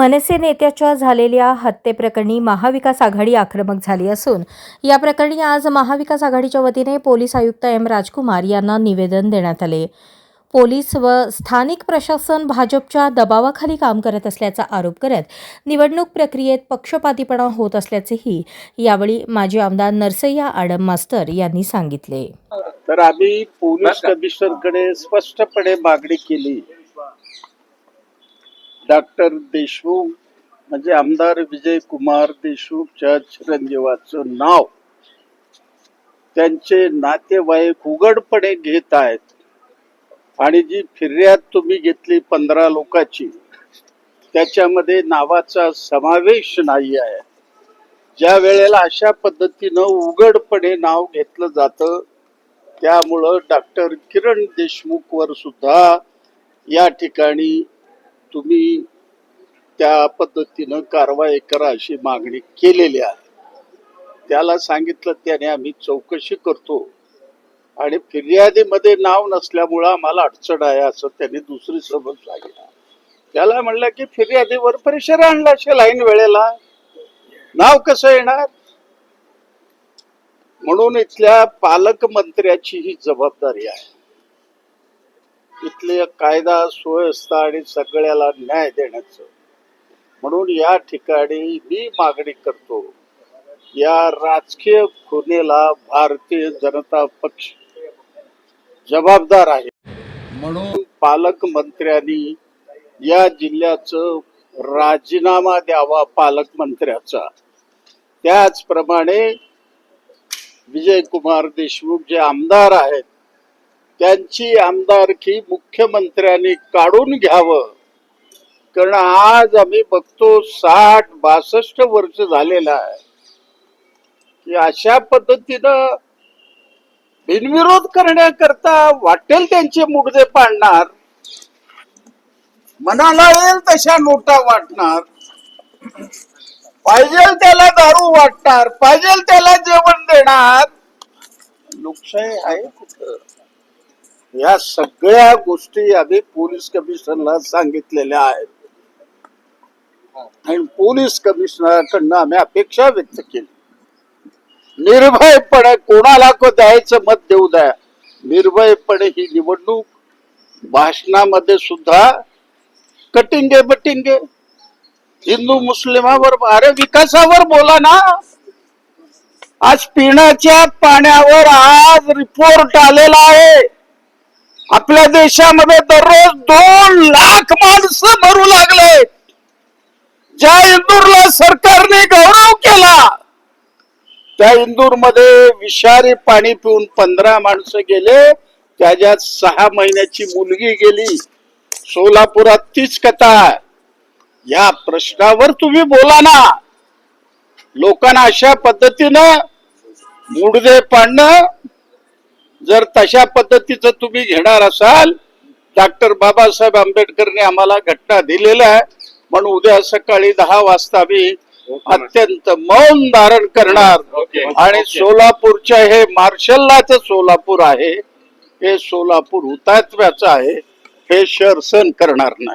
मनसे नेत्याच्या झालेल्या हत्येप्रकरणी महाविकास आघाडी आक्रमक झाली असून या प्रकरणी आज महाविकास आघाडीच्या वतीने पोलीस आयुक्त एम राजकुमार यांना निवेदन देण्यात आले. पोलीस व स्थानिक प्रशासन भाजपच्या दबावाखाली काम करत असल्याचा आरोप करत निवडणूक प्रक्रियेत पक्षपातीपणा होत असल्याचेही यावेळी माजी आमदार नरसय्या आडम मास्तर यांनी सांगितले. तर आम्ही पोलीस कमिशनरकडे स्पष्टपणे मागणी केली. डॉक्टर देशमुख म्हणजे आमदार विजय कुमार देशमुखच्या चिरंजीवाचं नाव. त्यांचे नातेवाईक उघडपणे घेत आहेत. आणि जी फिर्याद तुम्ही घेतली पंधरा लोकांची त्याच्यामध्ये नावाचा समावेश नाही आहे. ज्या वेळेला अशा पद्धतीनं उघडपणे नाव घेतलं जातं त्यामुळं डॉक्टर किरण देशमुखवर सुद्धा या ठिकाणी तुम्ही त्या पद्धतीनं कारवाई करा अशी मागणी केलेली आहे. त्याला सांगितलं त्याने आम्ही चौकशी करतो आणि फिर्यादीमध्ये नाव नसल्यामुळं आम्हाला अडचण आहे असं त्यांनी दुसरी समज सांगितलं. त्याला म्हणलं की फिर्यादीवर प्रेशर आणला असेल ऐन वेळेला. नाव कसं येणार? म्हणून इथल्या पालकमंत्र्याची ही जबाबदारी आहे. इथले कायदा सुव्यवस्था आणि सगळ्याला न्याय देण्याचं. म्हणून या ठिकाणी मी मागणी करतो या राजकीय खुनेला भारतीय जनता पक्ष जबाबदार आहे. म्हणून पालकमंत्र्यांनी या जिल्ह्याचं राजीनामा द्यावा पालकमंत्र्याचा त्याचप्रमाणे विजय कुमार देशमुख जे आमदार आहेत त्यांची आमदारकी मुख्यमंत्र्यांनी काढून घ्यावं. कारण आज आम्ही बघतो साठ बासष्ट वर्ष झालेलं आहे. की अशा पद्धतीनं बिनविरोध करण्याकरता वाटेल त्यांचे मुडदे पाडणार. मनाला येईल तशा नोटा वाटणार. पाहिजे त्याला दारू वाटणार पाहिजे त्याला जेवण देणार. लोकशाही आहे कुठं? या सगळ्या गोष्टी आम्ही पोलीस कमिशनरला सांगितलेल्या आहेत. आणि पोलीस कमिशनरकडनं आम्ही अपेक्षा व्यक्त केली. निर्भयपणे कोणाला को द्यायचं मत देऊ द्या. निर्भयपणे ही निवडणूक भाषणामध्ये सुद्धा कटिंगे बटिंगे. हिंदू मुस्लिमावर अरे विकासावर बोला ना. आज पिण्याच्या पाण्यावर आज रिपोर्ट आलेला आहे. आपल्या देशामध्ये दररोज दोन लाख माणसं मरू लागले. ज्या इंदूरला सरकारने गौरव केला त्या इंदूरमध्ये विषारी पाणी पिऊन पंधरा माणसं गेले त्याच्यात सहा महिन्याची मुलगी गेली सोलापुरात तीच कथा या प्रश्नावर तुम्ही बोला ना. लोकांना अशा पद्धतीनं मुडदे पाडणं जर तशा पद्धतीचं तुम्ही घेणार असाल डॉक्टर बाबासाहेब आंबेडकरने आम्हाला घटना दिलेल्या आहे. म्हणून उद्या सकाळी दहा वाजता मी अत्यंत मौन धारण करणार. आणि सोलापूरच्या हे मार्शललाच सोलापूर आहे हे सोलापूर हुतात्म्याचं आहे हे शहर सहन करणार नाही.